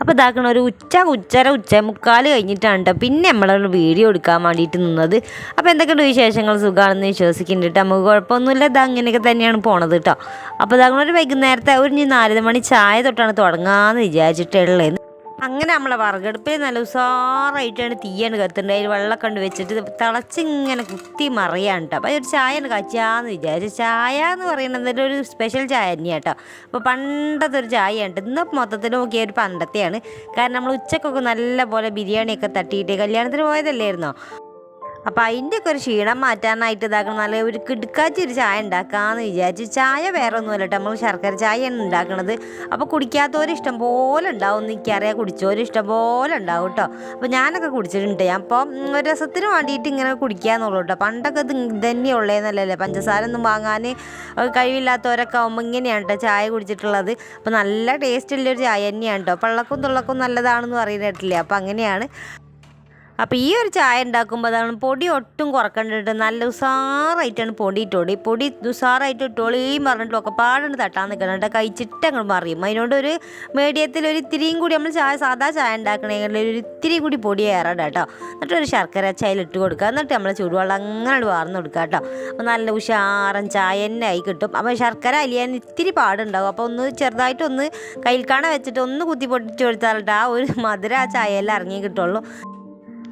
അപ്പോൾ ഇതാക്കണ ഒരു ഉച്ച ഉച്ചര ഉച്ച മുക്കാൽ കഴിഞ്ഞിട്ടാണ് കേട്ടോ പിന്നെ നമ്മളൊരു വീഡിയോ എടുക്കാൻ വേണ്ടിയിട്ട് നിന്നത്. അപ്പോൾ എന്തൊക്കെയുണ്ട് വിശേഷങ്ങൾ? സുഖമാണെന്ന് വിശ്വസിക്കുന്നുണ്ട് കേട്ടോ നമുക്ക് കുഴപ്പമൊന്നുമില്ല. ഇത് അങ്ങനെയൊക്കെ തന്നെയാണ് പോണത് കേട്ടോ അപ്പോൾ ഇതാക്കണ ഒരു വൈകുന്നേരത്തെ ഒരു നാല് മണി ചായ തൊട്ടാണ് തുടങ്ങാമെന്ന് വിചാരിച്ചിട്ടുള്ളത് അങ്ങനെ നമ്മളെ വറകടുപ്പിൽ നല്ല ഉസാറായിട്ടാണ് തീയാണ് കത്തുന്നത്. അതിൽ വെള്ളം കണ്ട് വെച്ചിട്ട് തിളച്ചിങ്ങനെ കുത്തി മറിയാണ് കേട്ടോ അപ്പോൾ ഒരു ചായ കാച്ചാന്ന് വിചാരിച്ചു. ചായ എന്ന് പറയുന്നത് ഒരു സ്പെഷ്യൽ ചായ തന്നെയാണ് കേട്ടോ അപ്പോൾ പണ്ടത്തെ ഒരു ചായയാണ് ഇന്ന് മൊത്തത്തിൽ നോക്കിയ ഒരു പണ്ടത്തെയാണ്. കാരണം നമ്മൾ ഉച്ചക്കൊക്കെ നല്ല പോലെ ബിരിയാണിയൊക്കെ തട്ടിയിട്ട് കല്യാണത്തിന് പോയതല്ലായിരുന്നോ? അപ്പോൾ അതിന്റെയൊക്കെ ഒരു ക്ഷീണം മാറ്റാനായിട്ട് ഇതാക്കണം. നല്ല ഒരു കിടുക്കാച്ചി ഒരു ചായ ഉണ്ടാക്കാമെന്ന് വിചാരിച്ചു ചായ വേറെ ഒന്നുമല്ല കേട്ടോ. നമ്മൾ ശർക്കര ചായയാണ് ഉണ്ടാക്കണത്. അപ്പോൾ കുടിക്കാത്തവർ ഇഷ്ടം പോലെ ഉണ്ടാവും. എനിക്കറിയാം കുടിച്ചവർ ഇഷ്ടം പോലെ ഉണ്ടാവും കേട്ടോ. അപ്പോൾ ഞാനൊക്കെ കുടിച്ചിട്ടുണ്ട്. ഞാൻ അപ്പോൾ ഒരു രസത്തിന് വേണ്ടിയിട്ട് ഇങ്ങനെ കുടിക്കാന്നുള്ളൂ കേട്ടോ. പണ്ടൊക്കെ ഇത് തന്നെയുള്ളതെന്നല്ലേ പഞ്ചസാര ഒന്നും വാങ്ങാൻ കഴിവില്ലാത്തവരൊക്കെ ആകുമ്പോൾ ഇങ്ങനെയാണ് കേട്ടോ ചായ കുടിച്ചിട്ടുള്ളത്. അപ്പോൾ നല്ല ടേസ്റ്റുള്ളൊരു ചായ തന്നെയാണ് കേട്ടോ. പള്ളക്കും തുള്ളക്കും നല്ലതാണെന്ന് പറയുന്നിട്ടില്ലേ അപ്പോൾ അങ്ങനെയാണ്. അപ്പോൾ ഈ ഒരു ചായ ഉണ്ടാക്കുമ്പോൾ അതാണ് പൊടി ഒട്ടും കുറക്കണ്ടിട്ട് നല്ല ഉസാറായിട്ടാണ് പൊടി ഇട്ടോളി. പൊടി ഉസാറായിട്ട് ഇട്ടോളിയും പറഞ്ഞിട്ട് ഒക്കെ പാടുണ്ട് തട്ടാൻ നിൽക്കണം കേട്ടോ. കഴിച്ചിട്ട് അങ്ങോട്ട് മറിയും. അതിനോട് ഒരു മീഡിയത്തിൽ ഒരു ഇത്തിരിയും കൂടി നമ്മൾ ചായ സാധാ ചായ ഉണ്ടാക്കണമെങ്കിൽ ഒരു ഇത്തിരി കൂടി പൊടി ഏറാണ്ട് കേട്ടോ. എന്നിട്ട് ഒരു ശർക്കര ചായയിൽ ഇട്ട് കൊടുക്കുക. എന്നിട്ട് നമ്മൾ ചൂടുവെള്ളം അങ്ങനെ വാർന്ന് കൊടുക്കുക കേട്ടോ. അപ്പോൾ നല്ല ഉഷാറൻ ചായ തന്നെ ആയി കിട്ടും. അപ്പോൾ ശർക്കര അലിയാൻ ഇത്തിരി പാടുണ്ടാവും. അപ്പോൾ ഒന്ന് ചെറുതായിട്ടൊന്ന് കയ്യിൽ കാണാൻ വെച്ചിട്ട് ഒന്ന് കുത്തി പൊട്ടിച്ച് കൊടുത്താലിട്ട് ആ ഒരു മധുര ആ ചായയെല്ലാം ഇറങ്ങി കിട്ടുള്ളൂ.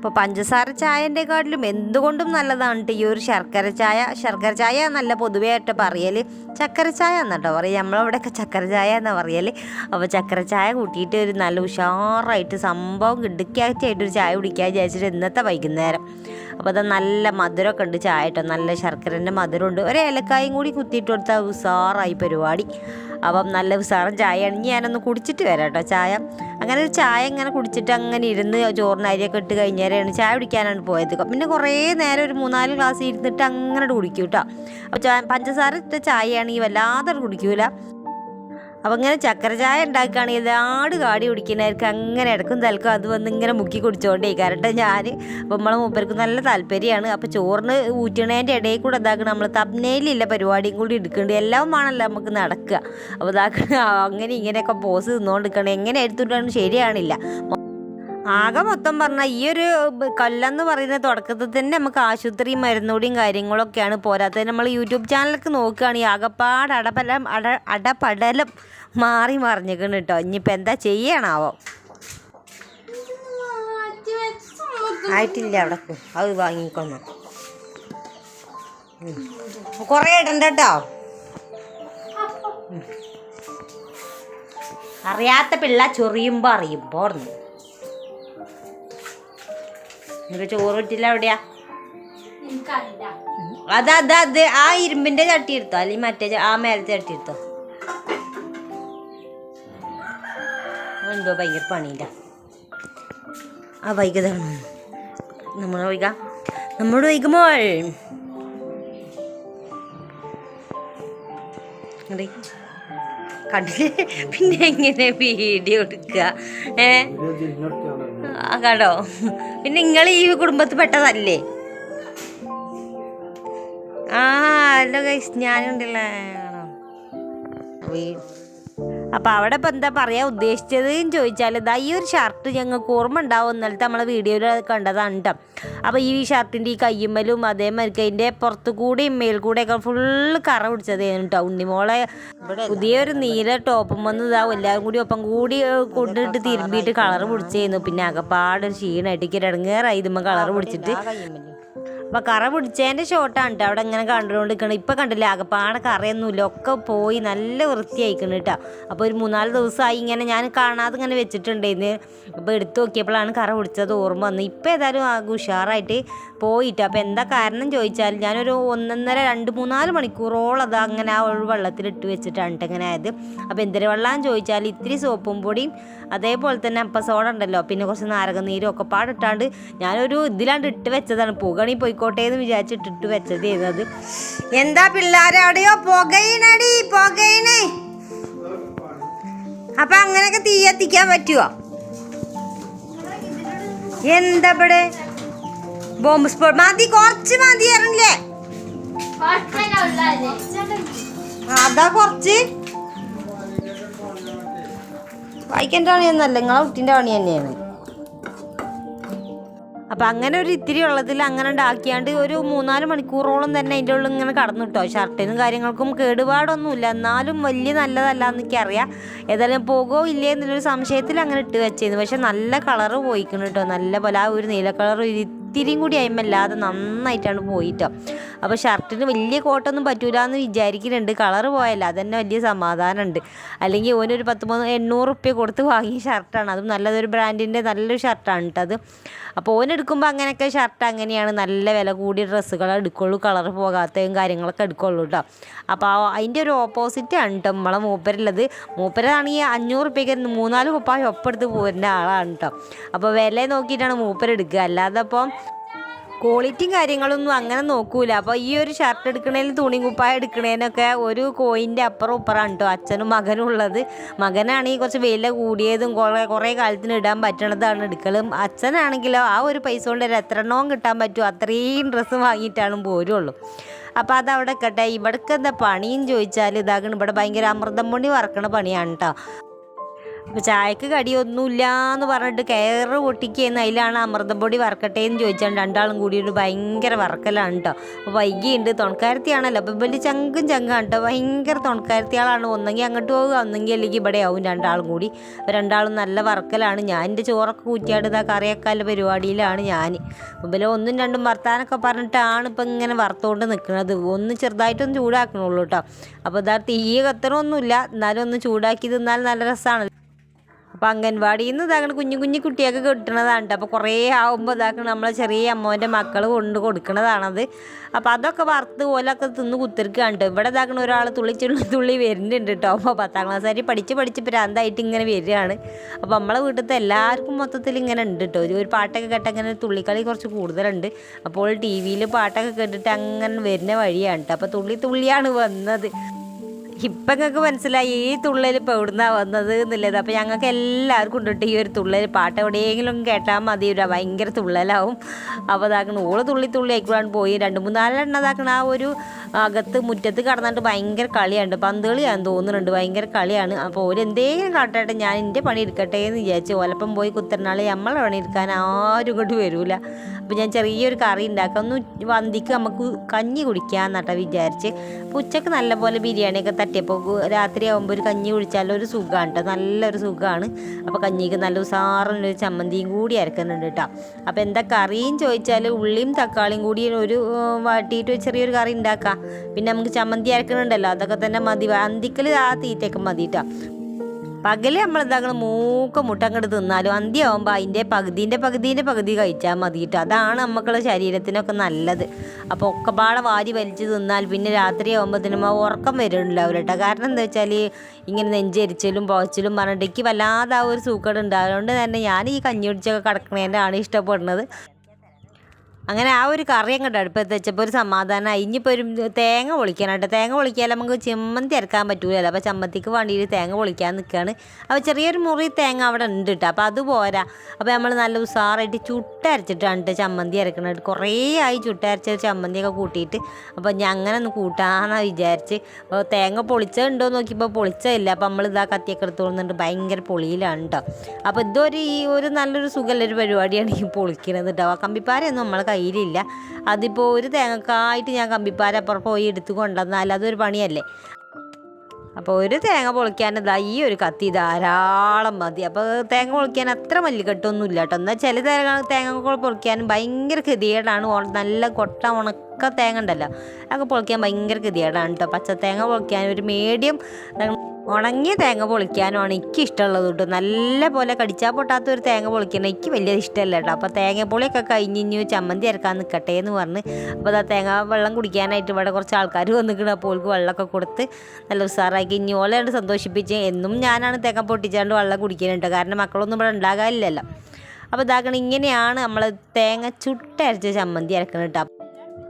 ഇപ്പോൾ പഞ്ചസാര ചായന്റെ കാട്ടിലും എന്തുകൊണ്ടും നല്ലതാണ് ഈ ഒരു ശർക്കര ചായ. ശർക്കര ചായ നല്ല പൊതുവേ ആയിട്ട് പറയൽ ചക്കര ചായ എന്നാട്ടോ പറയുക നമ്മളവിടെയൊക്കെ ചക്കര ചായ എന്നാണ് പറയൽ അപ്പോൾ ചക്കര ചായ കൂട്ടിയിട്ട് ഒരു നല്ല ഉഷാറായിട്ട് സംഭവം കിടുക്കാറ്റായിട്ട് ഒരു ചായ കുടിക്കാൻ വിചാരിച്ചിട്ട് ഇന്നത്തെ വൈകുന്നേരം. അപ്പോൾ അത് നല്ല മധുരമൊക്കെ ഉണ്ട് ചായ നല്ല ശർക്കരന്റെ മധുരമുണ്ട്. ഒരു ഏലക്കായും കൂടി കുത്തിയിട്ട് കൊടുത്താൽ ഉസാറായി പരിപാടി. അപ്പം നല്ല ഉസാറൻ ചായയാണ്. ഇനി ഞാനൊന്ന് കുടിച്ചിട്ട് വരാം കേട്ടോ ചായ. അങ്ങനെ ഒരു ചായ ഇങ്ങനെ കുടിച്ചിട്ട് അങ്ങനെ ഇരുന്ന് ചോറിന് അരിയൊക്കെ ഇട്ട് കഴിഞ്ഞേരെയാണ് ചായ കുടിക്കാനാണ് പോയത്. പിന്നെ കുറേ നേരം ഒരു മൂന്നാൽ ഗ്ലാസ് ഇരുന്നിട്ട് അങ്ങനെ കുടിക്കും കേട്ടോ. അപ്പോൾ പഞ്ചസാര ഇട്ട ചായയാണെങ്കിൽ വല്ലാതെ കുടിക്കൂല. അപ്പം ഇങ്ങനെ ചക്കര ചായ ഉണ്ടാക്കുകയാണെങ്കിൽ ആട് കാടി കുടിക്കുന്നവർക്ക് അങ്ങനെ ഇടക്കും തലക്കും അത് വന്ന് ഇങ്ങനെ മുക്കി കുടിച്ചോണ്ടേ കാരണം ഞാൻ അപ്പം നമ്മളെ മൂപ്പർക്ക് നല്ല താല്പര്യമാണ്. അപ്പോൾ ചോറിന് ഊറ്റണേന്റെ ഇടയിൽ കൂടെ ഇതാക്കണം. നമ്മൾ തപ്നയിലില്ല പരിപാടിയും കൂടി എടുക്കുന്നുണ്ട്. എല്ലാം വേണമല്ലോ നമുക്ക് നടക്കുക. അപ്പോൾ ഇതാക്കണം അങ്ങനെ ഇങ്ങനെയൊക്കെ പോസ് തിന്നുകൊണ്ടിരിക്കണം എങ്ങനെ എടുത്തിട്ടാണ് ശരിയാണില്ല ആകെ മൊത്തം പറഞ്ഞാൽ ഈ ഒരു കൊല്ലെന്ന് പറയുന്ന തുടക്കത്തിൽ തന്നെ നമുക്ക് ആശുപത്രി മരുന്നോടിയും കാര്യങ്ങളൊക്കെയാണ് പോരാത്തത്. നമ്മൾ യൂട്യൂബ് ചാനലൊക്കെ നോക്കുകയാണെങ്കിൽ ആകെപ്പാട് അടപലം അട അടപടലം മാറി മറിഞ്ഞിക്കണം കേട്ടോ ഇനിയിപ്പോൾ എന്താ ചെയ്യണാവോ? ആയിട്ടില്ല അവിടെ അത് വാങ്ങിക്കൊന്നു കുറേ ഇടണ്ട കേട്ടോ. അറിയാത്ത പിള്ള ചൊറിയുമ്പോൾ അറിയുമ്പോൾ നിനക്ക് ചോറ് കിട്ടില്ല എവിടെയാ അത് അത് അത് ആ ഇരുമ്പിന്റെ ചട്ടി എടുത്തോ അല്ലെങ്കിൽ മറ്റേ ആ മേലത്തെ ചട്ടി എടുത്തോ എന്തോ ഭയങ്കര പണിയില്ല. ആ വൈകതാണ് നമ്മൾ വൈക നമ്മുടെ വൈകുമ്പോൾ കണ്ടില്ലേ പിന്നെ എങ്ങനെ വീഡിയോ എടുക്കുക ഏ? ആ കടോ പിന്നെ നിങ്ങൾ ഈ കുടുംബത്തിൽ പെട്ടതല്ലേ? ആ ഗൈസ് ഞാനുണ്ടല്ലേ? ആണോ? വീ- അപ്പൊ അവിടെ ഇപ്പൊ എന്താ പറയാ ഉദ്ദേശിച്ചത് എന്ന് ചോദിച്ചാൽ ഇതാ ഈ ഒരു ഷർട്ട് ഞങ്ങൾക്ക് ഓർമ്മ ഉണ്ടാവും. ഇന്നലത്തെ നമ്മളെ വീഡിയോയിൽ കണ്ടതാണ് കേട്ടോ അപ്പൊ ഈ ഷർട്ടിന്റെ ഈ കയ്യുമ്മലും അതേമാതിരി അതിന്റെ പുറത്തു കൂടെയും മേൽ കൂടെയൊക്കെ ഫുള്ള് കറ പിടിച്ചതായിരുന്നു കേട്ടോ ഉണ്ണിമോളെ പുതിയൊരു നീല ടോപ്പും വന്ന് ഇതാവും എല്ലാവരും കൂടി ഒപ്പം കൂടി കൊണ്ടിട്ട് തിരുമ്പിയിട്ട് കളർ പിടിച്ചായിരുന്നു പിന്നെ അകപ്പാട് ഒരു ക്ഷീണമായിട്ട് എനിക്ക് ഇടങ്ങേറായി ഇതുമ്മ കളർ പിടിച്ചിട്ട്. അപ്പൊ കറ പിടിച്ചതിന്റെ ഷോട്ടാണ് കേട്ടോ അവിടെ ഇങ്ങനെ കണ്ടുകൊണ്ടിരിക്കണം. ഇപ്പൊ കണ്ടില്ല ആകപ്പാടെ കറയൊന്നുമില്ല. ഒക്കെ പോയി നല്ല വൃത്തിയായിക്കണം കേട്ടോ അപ്പോൾ ഒരു മൂന്നാൽ ദിവസമായി ഇങ്ങനെ ഞാൻ കാണാതെ ഇങ്ങനെ വെച്ചിട്ടുണ്ടായിരുന്നു അപ്പോൾ എടുത്തു നോക്കിയപ്പോഴാണ് കറ പിടിച്ചത് ഓർമ്മ വന്നത് ഇപ്പൊ ഏതായാലും ആകെ ഉഷാറായിട്ട് പോയിട്ട്. അപ്പോൾ എന്താ കാരണം ചോദിച്ചാൽ ഞാനൊരു ഒന്നൊന്നര രണ്ട് മൂന്നാൽ മണിക്കൂറോളം അത് അങ്ങനെ ആ ഒരു വെള്ളത്തിലിട്ട് വെച്ചിട്ടാണ് ട്ടോ ഇങ്ങനെ ആയത്. അപ്പോൾ എന്തൊരു വെള്ളം ചോദിച്ചാൽ ഇത്തിരി സോപ്പും പൊടിയും അതേപോലെ തന്നെ അപ്പ സോഡ ഉണ്ടല്ലോ പിന്നെ കുറച്ച് നാരകനീരും ഒക്കെ പാടിട്ടാണ്ട് ഞാനൊരു ഇതിലാണ്ട് ഇട്ട് വെച്ചതാണ്. പുകണി പോയിക്കോട്ടെ എന്ന് വിചാരിച്ചിട്ട് ഇട്ട് വെച്ചത് ചെയ്തത് എന്താ പിള്ളേരവിടെയോ പുകയിനടി പുകയിനെ അപ്പൊ അങ്ങനെയൊക്കെ തീ എത്തിക്കാൻ പറ്റുമോ എന്താ ഇവിടെ? ബോംബ് സ്ഫോട് മതി കുറച്ച് മതി അറിയില്ലേ അതാ കുറച്ച്. വായിക്കേണ്ട പണിയൊന്നല്ല നിങ്ങളെ കുട്ടിന്റെ പണി തന്നെയാണ്. അപ്പം അങ്ങനെ ഒരു ഇത്തിരി ഉള്ളതിൽ അങ്ങനെ ഉണ്ടാക്കിയാണ്ട് ഒരു മൂന്നാൽ മണിക്കൂറോളം തന്നെ അതിന്റെ ഉള്ളിൽ ഇങ്ങനെ കടന്നു കിട്ടോ ഷർട്ടിനും കാര്യങ്ങൾക്കും കേടുപാടൊന്നുമില്ല. എന്നാലും വലിയ നല്ലതല്ല എന്നൊക്കെ അറിയാം ഏതായാലും പോകുമോ ഇല്ലേ എന്നുള്ളൊരു സംശയത്തിൽ അങ്ങനെ ഇട്ട് വെച്ചിരുന്നു. പക്ഷെ നല്ല കളറ് പോയിക്കണം കേട്ടോ നല്ല പോലെ ആ ഒരു നീല കളർ ഇത്തിരിയും കൂടി അയിമല്ലാതെ നന്നായിട്ടാണ് പോയിട്ടോ. അപ്പോൾ ഷർട്ടിന് വലിയ കോട്ടൊന്നും പറ്റൂല എന്ന് വിചാരിക്കുന്നുണ്ട് കളറ് പോയല്ല അതന്നെ വലിയ സമാധാനമുണ്ട് അല്ലെങ്കിൽ ഓനൊരു പത്ത് മൂന്ന് എണ്ണൂറ് റുപ്യ കൊടുത്ത് വാങ്ങിയ ഷർട്ടാണ്. അതും നല്ലതൊരു ബ്രാൻഡിന്റെ നല്ലൊരു ഷർട്ടാണ് കേട്ടത് അപ്പോൾ ഓൻ എടുക്കുമ്പോൾ അങ്ങനെയൊക്കെ ഷർട്ട് അങ്ങനെയാണ് നല്ല വില കൂടിയ ഡ്രസ്സുകൾ എടുക്കുള്ളൂ കളർ പോകാത്തതും കാര്യങ്ങളൊക്കെ എടുക്കുള്ളൂ കേട്ടോ അപ്പോൾ അതിന്റെ ഒരു ഓപ്പോസിറ്റ് ആണ് കേട്ടോ നമ്മളെ മൂപ്പരുള്ളത്. മൂപ്പരാണെങ്കിൽ അഞ്ഞൂറ് റുപ്യക്ക് മൂന്നാൽ കുപ്പായം ഒപ്പെടുത്ത് പോരുന്ന ആളാണ് കേട്ടോ അപ്പോൾ വില നോക്കിയിട്ടാണ് മൂപ്പരെടുക്കുക അല്ലാതെ അപ്പം ക്വാളിറ്റിയും കാര്യങ്ങളൊന്നും അങ്ങനെ നോക്കൂല. അപ്പോൾ ഈ ഒരു ഷർട്ട് എടുക്കണേലും തുണി കുപ്പായ എടുക്കണേനൊക്കെ ഒരു കോയിന്റെ അപ്പുറം ഇപ്പുറമാണ് കേട്ടോ അച്ഛനും മകനും ഉള്ളത്. മകനാണെങ്കിൽ കുറച്ച് വില കൂടിയതും കുറേ കുറേ കാലത്തിന് ഇടാൻ പറ്റണതാണ് എടുക്കലും. അച്ഛനാണെങ്കിലോ ആ ഒരു പൈസ കൊണ്ട് ഒരു എത്ര എണ്ണവും കിട്ടാൻ പറ്റുമോ അത്രയും ഡ്രസ്സ് വാങ്ങിയിട്ടാണ് പോരുള്ളൂ. അപ്പോൾ അതവിടെ കേട്ടെ ഇവിടേക്ക് എന്താ പണിയും ചോദിച്ചാൽ ഇതാകണം ഇവിടെ ഭയങ്കര അമൃതം പണി വറക്കണ പണിയാണ് കേട്ടോ അപ്പോൾ ചായക്ക് കടിയൊന്നുമില്ല എന്ന് പറഞ്ഞിട്ട് കയറ് പൊട്ടിക്കുന്ന അതിലാണ് അമൃതം പൊടി വറക്കട്ടെ എന്ന് ചോദിച്ചാൽ രണ്ടാളും കൂടി ഒരു ഭയങ്കര വറക്കലാണ് കേട്ടോ അപ്പോൾ വൈകിയുണ്ട് തുണക്കാരത്തിയാണല്ലോ. അപ്പോൾ വലിയ ചങ്കും ചങ്കാണ് കേട്ടോ ഭയങ്കര തുണക്കാരത്തിയാളാണ്. ഒന്നെങ്കിൽ അങ്ങോട്ട് പോകുക ഒന്നെങ്കിൽ അല്ലെങ്കിൽ ഇവിടെ ആവും രണ്ടാളും കൂടി. രണ്ടാളും നല്ല വറക്കലാണ്. ഞാൻ എന്റെ ചോറൊക്കെ കൂറ്റിയാട് ആ കറിയൊക്കെ പരിപാടിയിലാണ് ഞാൻ മുമ്പിൽ ഒന്നും രണ്ടും വർത്താനൊക്കെ പറഞ്ഞിട്ടാണ് ഇപ്പം ഇങ്ങനെ വറുത്തുകൊണ്ട് നിൽക്കുന്നത് ഒന്ന് ചെറുതായിട്ടൊന്ന് ചൂടാക്കണുള്ളൂ കേട്ടോ അപ്പോൾ ഇതാ തീ കത്തണമൊന്നുമില്ല എന്നാലും ഒന്ന് ചൂടാക്കി തിന്നാൽ നല്ല രസമാണ് അപ്പോൾ അംഗൻവാടിയിൽ നിന്ന് ഇതാക്കണ കുഞ്ഞു കുഞ്ഞു കുട്ടിയൊക്കെ കിട്ടണതാണ് അപ്പോൾ കുറേ ആകുമ്പോൾ ഇതാക്കണ നമ്മളെ ചെറിയ അമ്മോന്റെ മക്കൾ കൊണ്ട് കൊടുക്കണതാണത്. അപ്പോൾ അതൊക്കെ വറുത്ത് ഓലൊക്കെ തിന്ന് കുത്തിരിക്കുകയാണ്. ഇവിടെ ഇതാക്കണ ഒരാൾ തുള്ളി തുള്ളി വരുന്നുണ്ട് കേട്ടോ. അപ്പോൾ പത്താം ക്ലാസ് വരെ പഠിച്ച് പഠിച്ച് ഭ്രാന്തായിട്ട് ഇങ്ങനെ വരികയാണ്. അപ്പോൾ നമ്മളെ വീട്ടിലത്തെ എല്ലാവർക്കും മൊത്തത്തിൽ ഇങ്ങനെ ഉണ്ട് കേട്ടോ. ഒരു പാട്ടൊക്കെ കേട്ട് അങ്ങനെ തുള്ളിക്കളി കുറച്ച് കൂടുതലുണ്ട്. അപ്പോൾ ടി വിയിൽ പാട്ടൊക്കെ കേട്ടിട്ട് അങ്ങനെ വരുന്ന വഴിയാണ് കേട്ടോ. അപ്പോൾ തുള്ളി തുള്ളിയാണ് വന്നത്. ഇപ്പം ഞങ്ങൾക്ക് മനസ്സിലായി ഈ തുള്ളൽ ഇപ്പോൾ എവിടുന്നാണ് വന്നത് എന്നുള്ളത്. അപ്പോൾ ഞങ്ങൾക്ക് എല്ലാവർക്കും ഉണ്ടിട്ട് ഈ ഒരു തുള്ളൽ പാട്ട് എവിടെയെങ്കിലും കേട്ടാൽ മതി. ഒരു ഭയങ്കര തുള്ളലാവും. അപ്പോൾ അതാക്കണ ഓൾ തുള്ളി തുള്ളി ആയിക്കോളാണ് പോയി. രണ്ട് മൂന്ന് നാലെണ്ണം ഇതാക്കണം ആ ഒരു അകത്ത് മുറ്റത്ത് കടന്നിട്ട് ഭയങ്കര കളിയാണ് പന്ത് കളിയാണെന്ന് തോന്നുന്നുണ്ട്. ഭയങ്കര കളിയാണ്. അപ്പോൾ ഓര് എന്തെങ്കിലും കാട്ടട്ടെ ഞാൻ എന്റെ പണി എടുക്കട്ടെ എന്ന് വിചാരിച്ചു ഓലപ്പം പോയി കുത്തരനാൾ നമ്മളെ പണി എടുക്കാൻ ആരും ഇങ്ങോട്ട് വരൂല. അപ്പോൾ ഞാൻ ചെറിയൊരു കറി ഉണ്ടാക്കാം ഒന്ന് വന്തിക്ക് നമുക്ക് കഞ്ഞി കുടിക്കാമെന്നാട്ടോ വിചാരിച്ച്. അപ്പോൾ ഉച്ചയ്ക്ക് നല്ലപോലെ ബിരിയാണിയൊക്കെ തട്ടിയപ്പോൾ രാത്രി ആകുമ്പോൾ ഒരു കഞ്ഞി കുടിച്ചാലും ഒരു സുഖമാണ് കേട്ടോ നല്ലൊരു സുഖമാണ് അപ്പോൾ കഞ്ഞിക്ക് നല്ല ഉസാറിനൊരു ചമ്മന്തിയും കൂടി അരക്കുന്നുണ്ട് കേട്ടോ അപ്പോൾ എന്താ കറിയും ചോദിച്ചാൽ ഉള്ളിയും തക്കാളിയും കൂടി ഒരു വാട്ടിയിട്ട് ചെറിയൊരു കറി ഉണ്ടാക്കാം പിന്നെ നമുക്ക് ചമ്മന്തി അരക്കണുണ്ടല്ലോ അതൊക്കെ തന്നെ മതി. അന്തിക്കൽ ആ തീറ്റയൊക്കെ മതി കേട്ടോ പകൽ നമ്മൾ എന്താക്കണം മൂക്ക മുട്ട അങ്ങോട്ട് തിന്നാലും അന്ത്യമാകുമ്പോൾ അതിന്റെ പകുതിന്റെ പകുതിന്റെ പകുതി കഴിച്ചാൽ മതി കേട്ടോ അതാണ് നമുക്കുള്ള ശരീരത്തിനൊക്കെ നല്ലത്. അപ്പോൾ ഒക്കെപ്പാടെ വാരി വലിച്ച് തിന്നാൽ പിന്നെ രാത്രി ആകുമ്പോഴത്തേനും ആ ഉറക്കം വരുന്നുണ്ടാവില്ല കേട്ടോ കാരണം എന്താ വെച്ചാൽ ഇങ്ങനെ നെഞ്ചരിച്ചലും പുകച്ചിലും പറഞ്ഞിട്ട് എനിക്ക് വല്ലാതെ ആ ഒരു സൂക്കേട് ഉണ്ട് അതുകൊണ്ട് തന്നെ ഞാൻ ഈ കഞ്ഞി കുടിച്ചൊക്കെ കിടക്കണേന്റെ ആണ് ഇഷ്ടപ്പെടുന്നത്. അങ്ങനെ ആ ഒരു കറി അങ്ങോട്ട് അടുപ്പത്ത് വെച്ചപ്പോൾ ഒരു സമാധാനമായി ഇനിയിപ്പോൾ ഒരു തേങ്ങ പൊളിക്കാനായിട്ട് തേങ്ങ പൊളിക്കാൻ നമുക്ക് ചെമ്മന്തി അരക്കാൻ പറ്റൂലല്ലോ. അപ്പോൾ ചമ്മന്തിക്ക് വേണ്ടിയിട്ട് തേങ്ങ പൊളിക്കാൻ നിൽക്കുകയാണ് അപ്പോൾ ചെറിയൊരു മുറി തേങ്ങ അവിടെ ഉണ്ട് കേട്ടോ. അപ്പോൾ അത് പോരാ. അപ്പോൾ നമ്മൾ നല്ല ഉസാറായിട്ട് ചുട്ടരച്ചിട്ടാണ് കേട്ടോ ചമ്മന്തി അരക്കണത്. കുറേ ആയി ചുട്ടരച്ച ചമ്മന്തിയൊക്കെ കൂട്ടിയിട്ട്. അപ്പോൾ ഞാൻ അങ്ങനെ ഒന്ന് കൂട്ടാമെന്നാണ് വിചാരിച്ച്. അപ്പോൾ തേങ്ങ പൊളിച്ചുണ്ടോ നോക്കിയപ്പോൾ പൊളിച്ചതില്ല അപ്പോൾ നമ്മൾ ഇതാ കത്തിയൊക്കെ എടുത്തോളുന്നുണ്ട് ഭയങ്കര പൊളിയിലാണ് കേട്ടോ. അപ്പോൾ ഇതൊരു ഈ ഒരു നല്ലൊരു സുഖമുള്ളൊരു പരിപാടിയാണ് ഈ പൊളിക്കുന്നത് കേട്ടോ. ആ കമ്പിപ്പാരയൊന്നും നമ്മളെ കയ്യിലില്ല. അതിപ്പോൾ ഒരു തേങ്ങക്കായിട്ട് ഞാൻ കമ്പിപ്പാര അപ്പുറം പോയി എടുത്ത് കൊണ്ടുവന്നാൽ അതൊരു പണിയല്ലേ? അപ്പോൾ ഒരു തേങ്ങ പൊളിക്കാൻ ഇതാ ഈ ഒരു കത്തി ധാരാളം മതി. അപ്പോൾ തേങ്ങ പൊളിക്കാൻ അത്ര മല്ലിക്കെട്ടൊന്നും ഇല്ല കേട്ടോ എന്നാൽ ചില തേങ്ങ തേങ്ങ പൊളിക്കാൻ ഭയങ്കര കൃതിയേടാണ് നല്ല കൊട്ട ഉണക്ക തേങ്ങ ഉണ്ടല്ലോ. അതൊക്കെ പൊളിക്കാൻ ഭയങ്കര കൃതിയേടാണ് കേട്ടോ പച്ച തേങ്ങ പൊളിക്കാൻ ഒരു മീഡിയം ഉണങ്ങിയ തേങ്ങ പൊളിക്കാനുമാണ് എനിക്ക് ഇഷ്ടമുള്ളത് കേട്ടോ. നല്ല പോലെ കടിച്ചാൽ പൊട്ടാത്ത ഒരു തേങ്ങ പൊളിക്കണം. എനിക്ക് വലിയ ഇഷ്ടമല്ല കേട്ടോ. അപ്പോൾ തേങ്ങ പൊളിയൊക്കെ കഴിഞ്ഞ് ചമ്മന്തി ഇറക്കാൻ നിൽക്കട്ടെ എന്ന് പറഞ്ഞ് അപ്പോൾ അതാ തേങ്ങ വെള്ളം കുടിക്കാനായിട്ട് ഇവിടെ കുറച്ച് ആൾക്കാർ വന്നിക്കണം. അപ്പോൾ ഓൾക്ക് വെള്ളമൊക്കെ കൊടുത്ത് നല്ല ഉസാറാക്കി. ഇനി ഓലെയാണ് സന്തോഷിപ്പിച്ച് എന്നും ഞാനാണ് തേങ്ങ പൊട്ടിച്ചാണ്ട് വെള്ളം കുടിക്കുന്നുണ്ട് കാരണം മക്കളൊന്നും ഇവിടെ ഉണ്ടാകാനില്ലല്ലോ. അപ്പോൾ ഇതാക്കണം ഇങ്ങനെയാണ് നമ്മൾ തേങ്ങ ചുട്ടരച്ച ചമ്മന്തി ഇറക്കണം കേട്ടോ.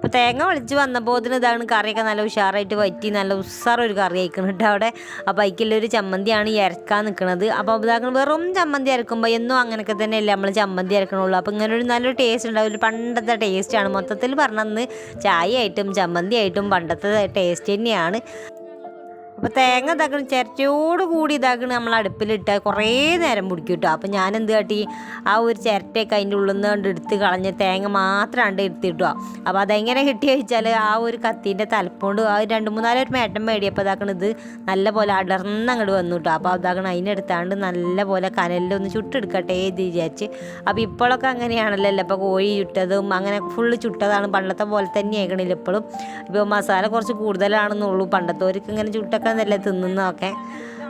അപ്പോൾ തേങ്ങ ഒളിച്ച് വന്നപ്പോൾ ഇതാണ് കറിയൊക്കെ നല്ല ഉഷാറായിട്ട് വറ്റി നല്ല ഉസ്സാറൊരു കറി അയക്കണം കേട്ടോ അവിടെ. അപ്പോൾ അതിക്കുള്ളൊരു ചമ്മന്തിയാണ് ഈ അരക്കാൻ നിൽക്കുന്നത് അപ്പോൾ ഇതാക്കണം വെറും ചമ്മന്തി അരക്കുമ്പോൾ എന്നും അങ്ങനെയൊക്കെ തന്നെയല്ല നമ്മൾ ചമ്മന്തി അരക്കണുള്ളൂ. അപ്പോൾ ഇങ്ങനെ ഒരു നല്ലൊരു ടേസ്റ്റ് ഉണ്ടാവും ഒരു പണ്ടത്തെ ടേസ്റ്റാണ് മൊത്തത്തിൽ പറഞ്ഞന്ന് ചായ ആയിട്ടും ചമ്മന്തി ആയിട്ടും പണ്ടത്തെ ടേസ്റ്റ് തന്നെയാണ്. അപ്പോൾ തേങ്ങ ഇതാക്കണം ചിരട്ടയോട് കൂടി ഇതാക്കണം നമ്മൾ അടുപ്പിലിട്ട് കുറേ നേരം പിടിക്കും കേട്ടോ അപ്പോൾ ഞാൻ എന്ത് കാട്ടി? ആ ഒരു ചിരട്ടയൊക്കെ അതിന്റെ ഉള്ളിൽ നിന്ന് എടുത്ത് കളഞ്ഞ് തേങ്ങ മാത്രം കണ്ട് എടുത്തിട്ടോ അപ്പോൾ അതെങ്ങനെ കിട്ടി വെച്ചാൽ ആ ഒരു കത്തീന്റെ തലപ്പോണ്ട് ആ രണ്ട് മൂന്നാൽ ഒരു മേട്ടം മേടിയപ്പോൾ ഇതാക്കണം ഇത് നല്ല പോലെ അടർന്ന് അങ്ങോട്ട് വന്നു കേട്ടോ അപ്പോൾ ഇതാക്കണം അതിനെടുത്താണ്ട് നല്ല പോലെ കനലിലൊന്ന് ചുട്ടെടുക്കട്ടെ എന്ന് വിചാരിച്ച്. അപ്പോൾ ഇപ്പോഴൊക്കെ അങ്ങനെയാണല്ലോ അപ്പോൾ കോഴി ചുട്ടതും അങ്ങനെ ഫുള്ള് ചുട്ടതാണ്. പണ്ടത്തെ പോലെ തന്നെ ആയിക്കണില്ല ഇപ്പോഴും. ഇപ്പോൾ മസാല കുറച്ച് കൂടുതലാണെന്നുള്ളൂ. പണ്ടത്തെ ഇങ്ങനെ ചുട്ടൊക്കെ നല്ല തിന്നുന്നതൊക്കെ.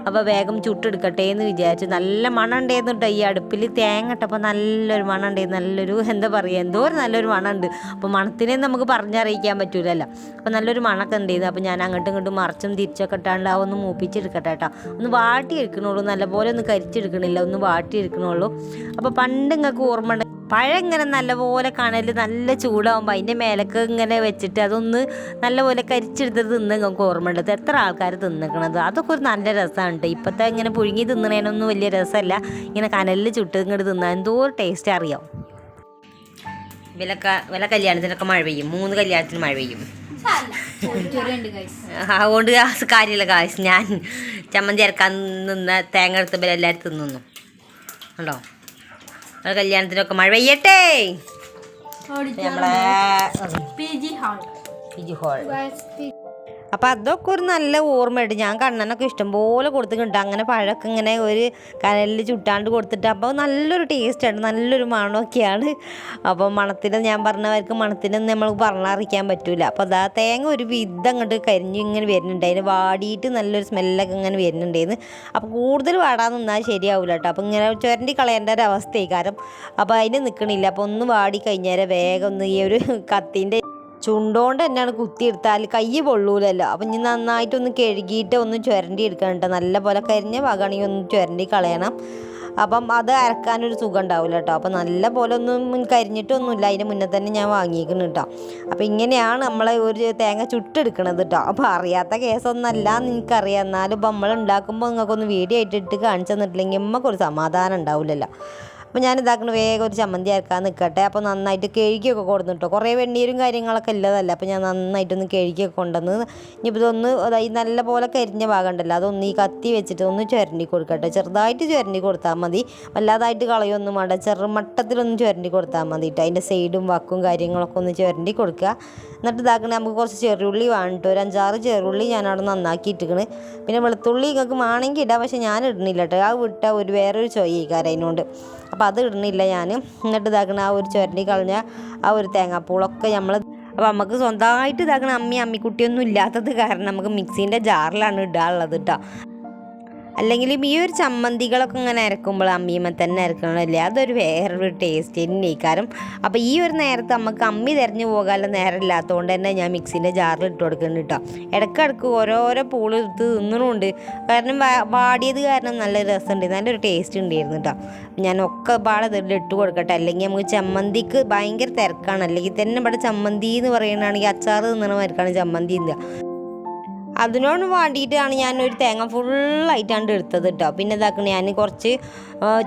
അപ്പോൾ വേഗം ചുട്ടെടുക്കട്ടെ എന്ന് വിചാരിച്ചു. നല്ല മണം ഉണ്ടായിരുന്നു കേട്ടോ ഈ അടുപ്പിൽ തേങ്ങ ഇട്ടപ്പോൾ നല്ലൊരു മണം നല്ലൊരു എന്താ പറയുക എന്തോ ഒരു നല്ലൊരു മണമുണ്ട്. അപ്പോൾ മണത്തിനെ നമുക്ക് പറഞ്ഞറിയിക്കാൻ പറ്റൂലല്ലോ. അപ്പോൾ നല്ലൊരു മണമൊക്കെ ഉണ്ടായിരുന്നു. അപ്പോൾ ഞാൻ അങ്ങോട്ടും ഇങ്ങോട്ടും മറിച്ചും തിരിച്ചൊക്കെ ഇട്ടാണ്ട് ആ ഒന്ന് മൂപ്പിച്ചെടുക്കട്ടെ കേട്ടോ ഒന്ന് വാട്ടി എടുക്കണുള്ളൂ നല്ലപോലെ ഒന്ന് കരിച്ചെടുക്കണില്ല. ഒന്ന് വാട്ടി എടുക്കണുള്ളൂ അപ്പോൾ പണ്ട് നിങ്ങൾക്ക് ഓർമ്മ ഉണ്ട് പഴം ഇങ്ങനെ നല്ലപോലെ കണൽ നല്ല ചൂടാകുമ്പോൾ അതിന്റെ മേലൊക്കെ ഇങ്ങനെ വെച്ചിട്ട് അതൊന്ന് നല്ലപോലെ കരിച്ചെടുത്ത് തിന്ന് നിങ്ങൾക്ക് ഓർമ്മയുണ്ട് എത്ര ആൾക്കാർ തിന്നിക്കണത്? അതൊക്കെ ഒരു നല്ല രസമാണ് കേട്ടോ ഇപ്പോഴത്തെ ഇങ്ങനെ പുഴുങ്ങി തിന്നണേനൊന്നും വലിയ രസമല്ല. ഇങ്ങനെ കനലിൽ ചുട്ട് ഇങ്ങോട്ട് തിന്നാൻ എന്തോ ടേസ്റ്റ് അറിയാം. വിലക്ക വില കല്യാണത്തിനൊക്കെ മഴ പെയ്യും. മൂന്ന് കല്യാണത്തിന് മഴ പെയ്യും. അതുകൊണ്ട് ആ കാര്യമില്ല കാശ് ഞാൻ ചമ്മന്തി ഇറക്കാൻ നിന്ന തേങ്ങ എടുത്തപ്പോൾ എല്ലാവരും തിന്നു ഉണ്ടോ അത് കല്യാണത്തിനൊക്കെ മഴ പെയ്യട്ടെ. നമ്മളെ P G hall. PG hall. അപ്പം അതൊക്കെ ഒരു നല്ല ഓർമ്മയുണ്ട് ഞാൻ കണ്ണനൊക്കെ ഇഷ്ടംപോലെ കൊടുത്തിട്ടുണ്ട്. അങ്ങനെ പഴമൊക്കെ ഇങ്ങനെ ഒരു കനലിൽ ചുട്ടാണ്ട് കൊടുത്തിട്ട് അപ്പോൾ നല്ലൊരു ടേസ്റ്റാണ് നല്ലൊരു മണമൊക്കെയാണ്. അപ്പോൾ മണത്തിന് ഞാൻ പറഞ്ഞവർക്ക് മണത്തിന് നമ്മൾ പറഞ്ഞറിയിക്കാൻ പറ്റില്ല അപ്പോൾ അതാ തേങ്ങ ഒരു വിധം അങ്ങോട്ട് കരിഞ്ഞ് ഇങ്ങനെ വരുന്നുണ്ട്. അതിന് വാടിയിട്ട് നല്ലൊരു സ്മെല്ലൊക്കെ ഇങ്ങനെ വരുന്നുണ്ടായിരുന്നു അപ്പോൾ കൂടുതൽ വാടാൻ നിന്നാൽ ശരിയാവില്ല കേട്ടോ അപ്പോൾ ഇങ്ങനെ ചുരണ്ടി കളയേണ്ട ഒരു അവസ്ഥയായി കാരണം അപ്പോൾ അതിന് നിൽക്കണില്ല അപ്പോൾ ഒന്ന് വാടി കഴിഞ്ഞാൽ വേഗം ഒന്ന് ഈ ഒരു കത്തിന്റെ ചുണ്ടോണ്ട് തന്നെയാണ് കുത്തിയെടുത്താൽ കൈ പൊള്ളൂലല്ലോ. അപ്പം ഇനി നന്നായിട്ടൊന്ന് കഴുകിയിട്ട് ഒന്ന് ചുരണ്ടി എടുക്കണം കേട്ടോ. നല്ല പോലെ കരിഞ്ഞ ഭാഗമാണെങ്കിൽ ഒന്ന് ചുരണ്ടി കളയണം. അപ്പം അത് അരക്കാനൊരു സുഖം ഉണ്ടാവില്ല കേട്ടോ. അപ്പം നല്ല പോലെ ഒന്നും കരിഞ്ഞിട്ടൊന്നുമില്ല. അതിന്റെ മുന്നേ തന്നെ ഞാൻ വാങ്ങിയിരിക്കുന്നു കേട്ടോ. അപ്പം ഇങ്ങനെയാണ് നമ്മളെ ഒരു തേങ്ങ ചുട്ടെടുക്കണത് കേട്ടോ. അപ്പോൾ അറിയാത്ത കേസൊന്നല്ല എന്ന് എനിക്കറിയാം. എന്നാലും ഇപ്പം നമ്മൾ ഉണ്ടാക്കുമ്പോൾ നിങ്ങൾക്കൊന്ന് വീഡിയോ ആയിട്ടിട്ട് കാണിച്ചു തന്നിട്ടില്ലെങ്കിൽ നമുക്കൊരു സമാധാനം ഉണ്ടാവില്ലല്ലോ. അപ്പോൾ ഞാൻ ഇതാക്കണ വേഗം ഒരു ചമ്മന്തി അരക്കാൻ നിൽക്കട്ടെ അപ്പോൾ നന്നായിട്ട് കഴുകിയൊക്കെ കൊടുന്നു കേട്ടോ കുറേ വെണ്ണീരും കാര്യങ്ങളൊക്കെ ഇല്ലതല്ല. അപ്പോൾ ഞാൻ നന്നായിട്ടൊന്ന് കഴുകിയൊക്കെ കൊണ്ടുവന്ന് ഇനിയിപ്പോൾ ഇതൊന്ന് അതായത് നല്ല പോലെ കരിഞ്ഞ ഭാഗം ഉണ്ടല്ലോ അതൊന്ന് ഈ കത്തി വെച്ചിട്ട് ഒന്ന് ചുരണ്ടി കൊടുക്കട്ടെ. ചെറുതായിട്ട് ചുരണ്ടി കൊടുത്താൽ മതി. വല്ലാതായിട്ട് കളയൊന്നും വേണ്ട. ചെറുമട്ടത്തിലൊന്ന് ചുരണ്ടി കൊടുത്താൽ മതി കേട്ടോ അതിന്റെ സൈഡും വക്കും കാര്യങ്ങളൊക്കെ ഒന്ന് ചുരണ്ടി കൊടുക്കുക. എന്നിട്ട് ഇതാക്കണേ നമുക്ക് കുറച്ച് ചെറുള്ളി വേണ്ടിട്ട് ഒരു അഞ്ചാറ് ചെറുള്ളി ഞാൻ അവിടെ നന്നാക്കി ഇട്ടിക്കണ് പിന്നെ വെളുത്തുള്ളി നിങ്ങൾക്ക് വേണമെങ്കിൽ ഇടാം. പക്ഷേ ഞാൻ ഇടുന്നില്ല കേട്ടോ ആ വിട്ട ഒരു വേറൊരു ചൊയ്യക്കാരൻ അതിനോണ്ട് അപ്പോൾ അത് ഇടുന്നില്ല ഞാൻ. എന്നിട്ട് ഇതാക്കണ ആ ഒരു ചുരണ്ടി കളഞ്ഞ ആ ഒരു തേങ്ങാപ്പൂളൊക്കെ നമ്മൾ അപ്പോൾ നമുക്ക് സ്വന്തമായിട്ട് ഇതാക്കണ അമ്മി അമ്മിക്കുട്ടിയൊന്നും ഇല്ലാത്തത് കാരണം നമുക്ക് മിക്സീന്റെ ജാറിലാണ് ഇടാനുള്ളത് കേട്ടോ. അല്ലെങ്കിലും ഈ ഒരു ചമ്മന്തികളൊക്കെ ഇങ്ങനെ അരക്കുമ്പോൾ അമ്മിയമ്മ തന്നെ അരക്കണമല്ലേ അതൊരു വേറൊരു ടേസ്റ്റ് തന്നെ കാരണം അപ്പോൾ ഈ ഒരു നേരത്ത് നമുക്ക് അമ്മി തിരഞ്ഞു പോകാനുള്ള നേരം ഇല്ലാത്തതുകൊണ്ട് തന്നെ ഞാൻ മിക്സിന്റെ ജാറിൽ ഇട്ട് കൊടുക്കുന്നുണ്ട് കേട്ടോ ഇടയ്ക്കിടക്ക് ഓരോരോ പൂൾ എടുത്ത് തിന്നണുണ്ട്. കാരണം വാടിയത് കാരണം നല്ല രസമുണ്ട് നല്ലൊരു ടേസ്റ്റ് ഉണ്ടായിരുന്നു കേട്ടോ ഞാൻ ഒക്കെ പാടെ ഇതിൽ ഇട്ട് കൊടുക്കട്ടെ. അല്ലെങ്കിൽ നമുക്ക് ചമ്മന്തിക്ക് ഭയങ്കര തിരക്കാണ്. അല്ലെങ്കിൽ തന്നെ ഇവിടെ ചമ്മന്തി എന്ന് പറയുകയാണെങ്കിൽ അച്ചാർ തിന്നണമാർക്കാണ് ചമ്മന്തി എന്താ അതിനോട് വേണ്ടിയിട്ടാണ് ഒരു തേങ്ങ ഫുള്ളായിട്ടാണ് എടുത്തത് കേട്ടോ പിന്നെ ഇതാക്കണ ഞാൻ കുറച്ച്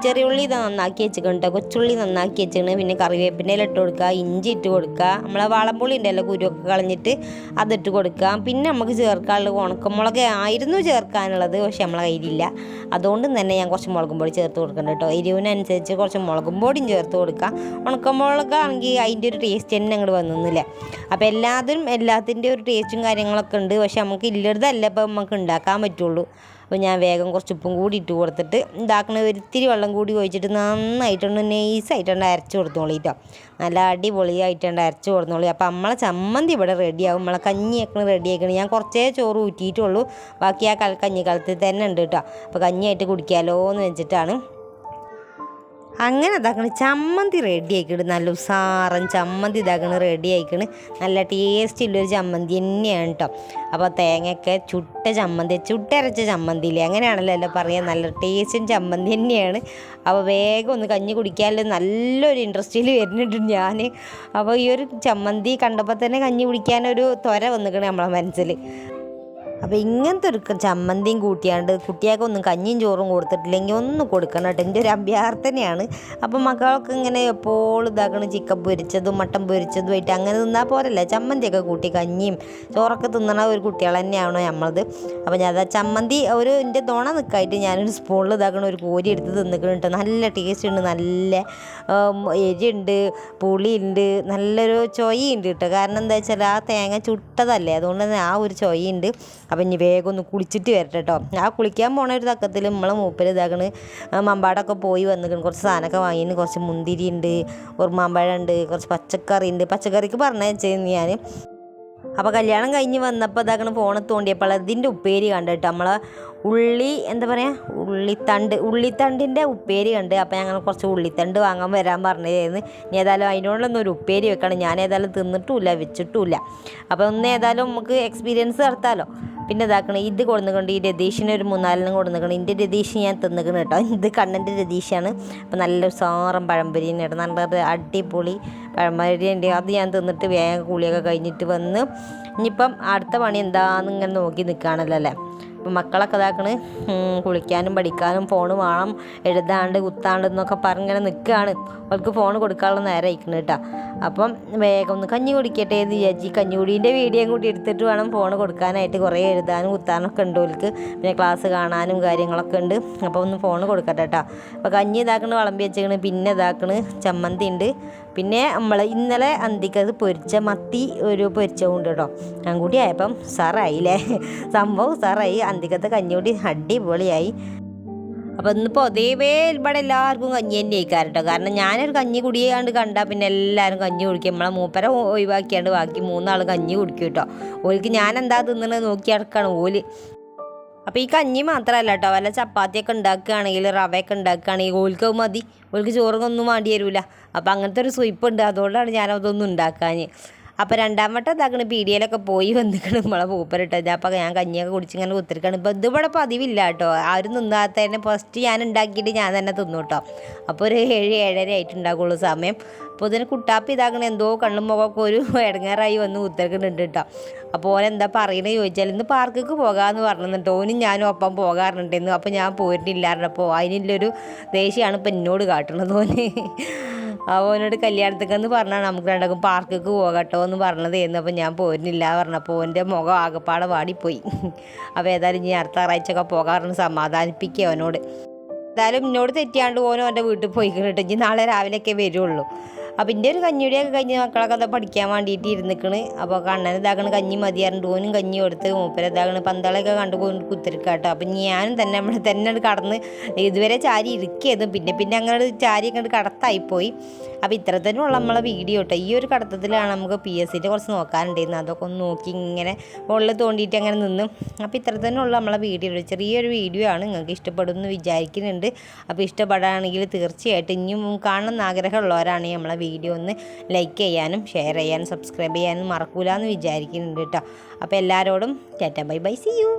ചെറിയ ഉള്ളി ഇത് നന്നാക്കി വെച്ചിട്ടുണ്ട് കേട്ടോ കൊച്ചുള്ളി നന്നാക്കി വെച്ചിട്ടുണ്ട്. പിന്നെ കറിവേപ്പിന്റെ ഇട്ട് കൊടുക്കുക ഇഞ്ചി ഇട്ട് കൊടുക്കുക. നമ്മളെ വാളംപുളി ഉണ്ടല്ലോ കുരുവൊക്കെ കളഞ്ഞിട്ട് അതിട്ട് കൊടുക്കുക. പിന്നെ നമുക്ക് ചേർക്കാനുള്ള ഉണക്കമുളക് ആയിരുന്നു ചേർക്കാനുള്ളത് പക്ഷെ നമ്മളെ കയ്യിലില്ല. അതുകൊണ്ട് തന്നെ ഞാൻ കുറച്ച് മുളകും പൊടി ചേർത്ത് കൊടുക്കുന്നുണ്ട് കേട്ടോ എരിവിനനുസരിച്ച് കുറച്ച് മുളകും പൊടിയും ചേർത്ത് കൊടുക്കുക. ഉണക്കമുളകാണെങ്കിൽ അതിന്റെ ഒരു ടേസ്റ്റ് തന്നെ അങ്ങോട്ട് വന്നില്ല അപ്പോൾ എല്ലാത്തിനും എല്ലാത്തിന്റെ ഒരു ടേസ്റ്റും കാര്യങ്ങളൊക്കെ ഉണ്ട്. പക്ഷെ നമുക്ക് ഇല്ലതല്ല അപ്പോൾ നമുക്ക് ഉണ്ടാക്കാൻ പറ്റുള്ളൂ. അപ്പോൾ ഞാൻ വേഗം കുറച്ച് ഉപ്പും കൂടി ഇട്ട് കൊടുത്തിട്ട് ഇതാക്കണ ഒരിത്തിരി വെള്ളം കൂടി ഒഴിച്ചിട്ട് നന്നായിട്ടൊന്ന് നൈസായിട്ടുണ്ട് അരച്ച് കൊടുത്തോളിട്ടോ നല്ല അടിപൊളിയായിട്ടുണ്ട് അരച്ച് കൊടുത്തോളി. അപ്പോൾ നമ്മളെ ചമ്മന്തി ഇവിടെ റെഡിയാവും. നമ്മളെ റെഡി ആക്കണം ഞാൻ കുറച്ചേ ചോറ് ഊറ്റിയിട്ടുള്ളൂ. ബാക്കി ആ കഞ്ഞി കാലത്തിൽ തന്നെ ഉണ്ട് കേട്ടോ അപ്പോൾ കഞ്ഞിയായിട്ട് കുടിക്കാമല്ലോ എന്ന് വെച്ചിട്ടാണ് അങ്ങനെ ഇതാക്കണ് ചമ്മന്തി റെഡി ആയിക്കണ് നല്ല ഉസാറൻ ചമ്മന്തി ഇതാക്കണ് റെഡി ആയിക്കണ് നല്ല ടേസ്റ്റ് ഉള്ളൊരു ചമ്മന്തി തന്നെയാണ് കേട്ടോ അപ്പോൾ തേങ്ങയൊക്കെ ചുട്ട ചമ്മന്തി ചുട്ടരച്ച ചമ്മന്തി ഇല്ലേ അങ്ങനെയാണല്ലോ എല്ലാം പറയാൻ നല്ല ടേസ്റ്റും ചമ്മന്തി തന്നെയാണ്. അപ്പോൾ വേഗം ഒന്ന് കഞ്ഞി കുടിക്കാനുള്ള നല്ലൊരു ഇൻട്രസ്റ്റിൽ വരുന്നുണ്ട് ഞാൻ അപ്പോൾ ഈ ഒരു ചമ്മന്തി കണ്ടപ്പോൾ തന്നെ കഞ്ഞി കുടിക്കാനൊരു ത്വര വന്നിക്കണേ നമ്മളെ മനസ്സിൽ അപ്പോൾ ഇങ്ങനത്തെ ഒരു ചമ്മന്തിയും കൂട്ടിയാണ്ട് കുട്ടികൾക്കൊന്നും കഞ്ഞിയും ചോറും കൊടുത്തിട്ടില്ലെങ്കിൽ ഒന്നും കൊടുക്കണം കേട്ടോ. എന്റെ ഒരു അഭ്യർത്ഥനയാണ്. അപ്പോൾ മക്കളൊക്കെ ഇങ്ങനെ എപ്പോഴും ഇതാക്കണം ചിക്കൻ പൊരിച്ചതും മട്ടൻ പൊരിച്ചതും ആയിട്ട് അങ്ങനെ തിന്നാൽ പോരല്ല? ചമ്മന്തിയൊക്കെ കൂട്ടി കഞ്ഞിയും ചോറൊക്കെ തിന്നണ ഒരു കുട്ടികൾ തന്നെയാണോ നമ്മളത്? അപ്പോൾ ഞാൻ അതാ ചമ്മന്തി ഒരു എന്റെ ദോണ നിൽക്കായിട്ട് ഞാനൊരു സ്പൂണിൽ ഇതാക്കണ ഒരു കോരി എടുത്ത് തിന്നിക്കണം കേട്ടോ. നല്ല ടേസ്റ്റ് ഉണ്ട് നല്ല എരിയുണ്ട് പുളിയുണ്ട് നല്ലൊരു ചൊയ്യുണ്ട് കേട്ടോ. കാരണം എന്താ വെച്ചാൽ ആ തേങ്ങ ചുട്ടതല്ലേ? അതുകൊണ്ട് തന്നെ ആ ഒരു ചൊയ്യുണ്ട്. അപ്പം ഇനി വേഗം ഒന്ന് കുളിച്ചിട്ട് വരട്ടെ കേട്ടോ ആ കുളിക്കാൻ പോണ ഒരു തക്കത്തിൽ നമ്മളെ മൂപ്പര് ഇതാക്കണ് മമ്പാടൊക്കെ പോയി വന്നിക്കണം. കുറച്ച് സാധനമൊക്കെ വാങ്ങിന് കുറച്ച് മുന്തിരി ഉണ്ട് ഉറുമാമ്പഴം ഉണ്ട് കുറച്ച് പച്ചക്കറി ഉണ്ട് പച്ചക്കറിക്ക് പറഞ്ഞു വെച്ചിരുന്നു ഞാൻ അപ്പോൾ കല്യാണം കഴിഞ്ഞ് വന്നപ്പോൾ ഇതാക്കണ ഫോണ് തോണ്ടിയപ്പോൾ അതിന്റെ ഉപ്പേരി കണ്ട് കേട്ടോ നമ്മളെ ഉള്ളി എന്താ പറയുക ഉള്ളിത്തണ്ട് ഉള്ളിത്തണ്ടിന്റെ ഉപ്പേരി കണ്ട്. അപ്പോൾ ഞങ്ങൾ കുറച്ച് ഉള്ളിത്തണ്ട് വാങ്ങാൻ വരാൻ പറഞ്ഞതായിരുന്നു ഇനി ഏതായാലും അതിനോടൊന്നും ഒരു ഉപ്പേരി വെക്കണം. ഞാൻ ഏതായാലും തിന്നിട്ടുമില്ല വെച്ചിട്ടുമില്ല അപ്പോൾ ഒന്ന് ഏതായാലും നമുക്ക് എക്സ്പീരിയൻസ് നടത്താമല്ലോ പിന്നെ ഇതാക്കണം ഇത് കൊടുന്നുകൊണ്ട് ഈ രതീഷിനെ ഒരു മൂന്നാലിനും കൊടുന്നുക്കണം. ഇതിന്റെ രതീഷ് ഞാൻ തിന്നിക്കണം കേട്ടോ. ഇത് കണ്ണന്റെ രതീഷാണ്. അപ്പോൾ നല്ല സാറം പഴംപൊരി കേട്ടോ നല്ല അടിപൊളി പഴംപൊരി ഉണ്ട്. അത് ഞാൻ തിന്നിട്ട് വേഗം കുളിയൊക്കെ കഴിഞ്ഞിട്ട് വന്ന് ഇനിയിപ്പം അടുത്ത പണി എന്താണെന്ന് ഇങ്ങനെ നോക്കി നിൽക്കുകയാണല്ലോ അല്ലേ? അപ്പം മക്കളൊക്കെ ഇതാക്കണ് കുളിക്കാനും പഠിക്കാനും ഫോൺ വേണം എഴുതാണ്ട് കുത്താണ്ട് എന്നൊക്കെ പറഞ്ഞിങ്ങനെ നിൽക്കുകയാണ് അവർക്ക് ഫോൺ കൊടുക്കാനുള്ള നേരം അയക്കണം കേട്ടോ. അപ്പം വേഗം ഒന്ന് കഞ്ഞി കുടിക്കട്ടെ എന്ന് വിചാരിച്ച് കഞ്ഞികുടീന്റെ വീഡിയോ കൂടി എടുത്തിട്ട് വേണം ഫോൺ കൊടുക്കാനായിട്ട്. കുറേ എഴുതാനും കുത്താനൊക്കെ ഉണ്ട് അവർക്ക് പിന്നെ ക്ലാസ് കാണാനും കാര്യങ്ങളൊക്കെ ഉണ്ട്. അപ്പോൾ ഒന്ന് ഫോൺ കൊടുക്കട്ടെ കേട്ടോ. അപ്പോൾ കഞ്ഞി ഇതാക്കണ വിളമ്പി വെച്ചേക്കണ്. പിന്നെ ഇതാക്കണ് ചമ്മന്തി ഉണ്ട്. പിന്നെ നമ്മൾ ഇന്നലെ അന്തിക്കത് പൊരിച്ച മത്തി ഒരു പൊരിച്ചതുണ്ട് കേട്ടോ ഞാൻ കൂടി ആയപ്പം സാറായില്ലേ സംഭവം സാറായി അന്തിക്കത്തെ കഞ്ഞൂടി അടിപൊളിയായി. അപ്പോൾ ഇന്നിപ്പോൾ അതേവേ ഇവിടെ എല്ലാവർക്കും കഞ്ഞി തന്നെ കഴിക്കാറ് കേട്ടോ കാരണം ഞാനൊരു കഞ്ഞി കുടിയാണ്ട് കണ്ടാൽ പിന്നെ എല്ലാവരും കഞ്ഞി കുടിക്കും. നമ്മളെ മൂപ്പര ഒഴിവാക്കിയാണ്ട് ബാക്കി മൂന്നാൾ കഞ്ഞി കുടിക്കും കേട്ടോ. ഓൽക്ക് ഞാൻ എന്താ തിന്നണത് നോക്കി നടക്കാണ് ഓൽ. അപ്പോൾ ഈ കഞ്ഞി മാത്രമല്ല കേട്ടോ വല്ല ചപ്പാത്തിയൊക്കെ ഉണ്ടാക്കുകയാണെങ്കിൽ റവയൊക്കെ ഉണ്ടാക്കുകയാണെങ്കിൽ ഓൽക്ക് മതി. ഓൽക്ക് ചോറൊന്നും വേണ്ടി വരില്ല അപ്പോൾ അങ്ങനത്തെ ഒരു സ്വയിപ്പുണ്ട് അതുകൊണ്ടാണ് ഞാൻ അതൊന്നും ഉണ്ടാക്കാൻ അപ്പോൾ രണ്ടാം വട്ടം ഇതാക്കണ പീടിയയിലൊക്കെ പോയി വന്നിക്കണം നമ്മളെ പൂപ്പരിട്ടത് അപ്പോൾ ഞാൻ കഞ്ഞിയൊക്കെ കുടിച്ചിങ്ങനെ കുത്തിരിക്കണം. ഇപ്പോൾ ഇതിവിടെ പതിവില്ല കേട്ടോ. ആരും തിന്നാത്തതിനെ ഫസ്റ്റ് ഞാൻ ഉണ്ടാക്കിയിട്ട് ഞാൻ തന്നെ തിന്നു കേട്ടോ. അപ്പോൾ ഒരു ഏഴ് ഏഴര ആയിട്ടുണ്ടാകുള്ളൂ സമയം. അപ്പോൾ ഇതിന് കുട്ടാപ്പ് ഇതാക്കണ. എന്തോ കണ്ണും മുഖമൊക്കെ ഒരു ഇടങ്ങാറായി വന്ന് കുത്തിരിക്കുന്നുണ്ട് കേട്ടോ. അപ്പോൾ ഓൻ എന്താ പറയണത് ചോദിച്ചാൽ ഇന്ന് പാർക്കിക്ക് പോകാമെന്ന് പറഞ്ഞിട്ട് ഓനും ഞാനും ഒപ്പം പോകാറുണ്ടെന്ന് അപ്പോൾ ഞാൻ പോയിട്ടില്ലായിരുന്നപ്പോൾ അതിനുള്ളൊരു ദേഷ്യമാണ് ഇപ്പം എന്നോട് കാട്ടുന്നത് ഓന്. അവനോട് കല്യാണത്തേക്കെന്ന് പറഞ്ഞാൽ നമുക്ക് രണ്ടാക്കും പാർക്കിക്ക് പോകട്ടോ എന്ന് പറഞ്ഞതായിരുന്നു അപ്പോൾ ഞാൻ പോരുന്നില്ല പറഞ്ഞപ്പോൾ അവന്റെ മുഖം ആകെപ്പാടെ വാടിപ്പോയി. അപ്പോൾ ഏതായാലും ഇനി അടുത്ത ഞായറാഴ്ചയൊക്കെ പോകാറുണ്ട് സമാധാനിപ്പിക്കുക അവനോട്. എന്തായാലും എന്നോട് തെറ്റിയാണ്ട് ഓനും എന്റെ വീട്ടിൽ പോയി കേട്ടോ. ഇനി നാളെ രാവിലെയൊക്കെ വരുള്ളൂ. അപ്പം എന്റെ ഒരു കഞ്ഞിയുടെയൊക്കെ കഴിഞ്ഞ് മക്കളൊക്കെ അത് പഠിക്കാൻ വേണ്ടിയിട്ട് ഇരുന്നിക്കണ്. അപ്പോൾ കണ്ണൻ ഇതാക്കണ് കഞ്ഞി മതിയാറുണ്ട്. ഓനും കഞ്ഞി കൊടുത്ത് മൂപ്പര ഇതാക്കണ്. പന്തളൊക്കെ കണ്ടു കുത്തിരിക്കുക കേട്ടോ അപ്പം ഞാനും തന്നെ നമ്മൾ തന്നെ കടന്ന് ഇതുവരെ ചാരി ഇരിക്കുന്നു പിന്നെ പിന്നെ അങ്ങോട്ട് ചാരി അങ്ങോട്ട് കടത്തായിപ്പോയി അപ്പോൾ ഇത്ര തന്നെയുള്ള നമ്മളെ വീഡിയോ കേട്ടോ ഈ ഒരു കടത്തത്തിലാണ് നമുക്ക് പി എസ് സിന്റെ കുറച്ച് നോക്കാനുണ്ടായിരുന്നു അതൊക്കെ ഒന്ന് നോക്കി ഇങ്ങനെ മുകളിൽ തോണ്ടിയിട്ട് അങ്ങനെ നിന്ന്. അപ്പോൾ ഇത്ര തന്നെയുള്ള നമ്മളെ വീഡിയോ ചെറിയൊരു വീഡിയോ ആണ്. നിങ്ങൾക്ക് ഇഷ്ടപ്പെടുമെന്ന് വിചാരിക്കുന്നുണ്ട്. അപ്പോൾ ഇഷ്ടപ്പെടുകയാണെങ്കിൽ തീർച്ചയായിട്ടും ഇനിയും കാണണമെന്ന് ആഗ്രഹമുള്ളവരാണെങ്കിൽ നമ്മളെ വീഡിയോ ഒന്ന് ലൈക്ക് ചെയ്യാനും ഷെയർ ചെയ്യാനും സബ്സ്ക്രൈബ് ചെയ്യാനും മറക്കൂല എന്ന് വിചാരിക്കുന്നുണ്ട് കേട്ടോ അപ്പോൾ എല്ലാവരോടും tata bye bye see you